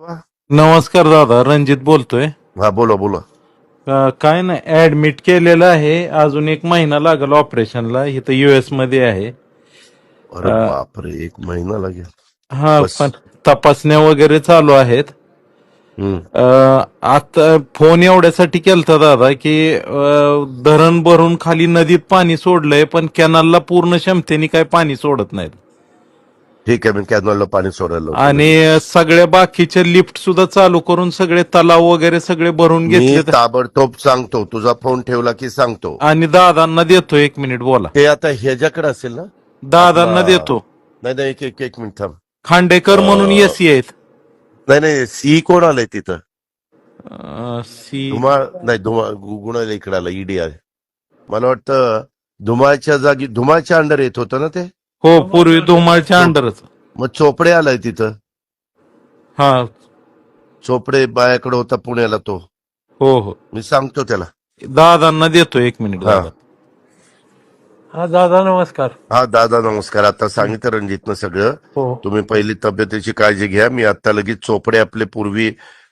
नमस्कार दादा रणजित बोलतोय. हा बोला बोला. अ, काय नाही ऍडमिट केलेलं आहे. अजून एक महिना लागेल ऑपरेशनला इथं युएसमध्ये आहे. अरे अ, बापरे एक महिना लागेल. हा बस. पण तपासण्या वगैरे चालू आहेत. हम्म. अ, आता फोन एवढ्यासाठी केलता दादा की अ, धरण भरून खाली नदीत पाणी सोडलंय पण कॅनलला पूर्ण क्षमतेने काय पाणी सोडत नाहीत. ठीक आहे मी कॅनॉलला पाणी सोडायला लावतो. आणि सगळ्या बाकीचे लिफ्ट सुद्धा चालू करून सगळे तलाव वगैरे सगळे भरून मी घेतले ताबडतोब सांगतो. तुझा फोन ठेवला की सांगतो. आणि दादांना देतो. एक मिनिट बोला. ते आता ह्याच्याकडे असेल ना? दादांना आपला- देतो. नाही नाही एक एक एक मिनिट थांब. खांडेकर म्हणून अ, एसी आहेत. नाही नाही सी कोण आलंय तिथं? अ, सी धुमाळ नाही धुमाळ गुणाला इकडे आला ईडी आहे मला वाटतं धुमाळच्या जागी धुमाळच्या अंडर येत होतं ना ते? हो पूर्वी धुमाळच्या अंडरच मग चोपडे आलाय तिथं. हा. चोपडे बायाकडे होता पुण्याला तो. हो हो. मी सांगतो त्याला. दादांना देतो एक मिनिट हा. दादा. हा दादा नमस्कार. हा दादा नमस्कार. आता सांगितलं रणजितनं सगळं. हो. तुम्ही पहिली तब्येतीची काळजी घ्या. मी आता लगेच चोपडे आपले पूर्वी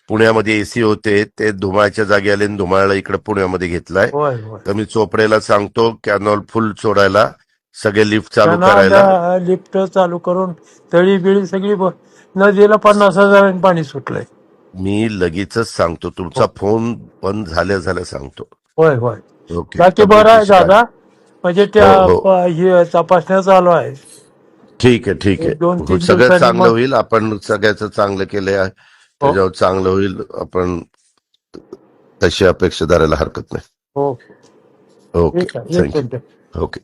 पुण्यामध्ये एसी होते. ते धुमाळच्या जागी आले आणि धुमाळला इकडे पुण्यामध्ये घेतलाय. होय होय. तर मी चोपडेला सांगतो कॅनॉल फुल सोडायला सगळे लिफ्ट चालू करायला? त्यांना लिफ्ट चालू करून तळी बिळी सगळी ब- नदीला पन्नास हजारांनी पाणी सुटलंय. मी लगेचच सांगतो तुमचा फोन बंद झाल्या झाल्या सांगतो. होय होय. ओके बाकी बरं आहे तब्येतीची दादा? म्हणजे त्या हो, हो. प- हे तपासण्या चालू आहे. ठीक आहे ठीक एक दोन आहे तीन सगळं दिवसांनी चांगलं मग- होईल? आपण सगळ्याचं चांगलं केलंय? त्याच्यावर चांगलं होईल? आपण तशी अपेक्षा धरायला हरकत नाही. हो. ओके ठीक आहे. एक थँक्यू मिनिट. ओके.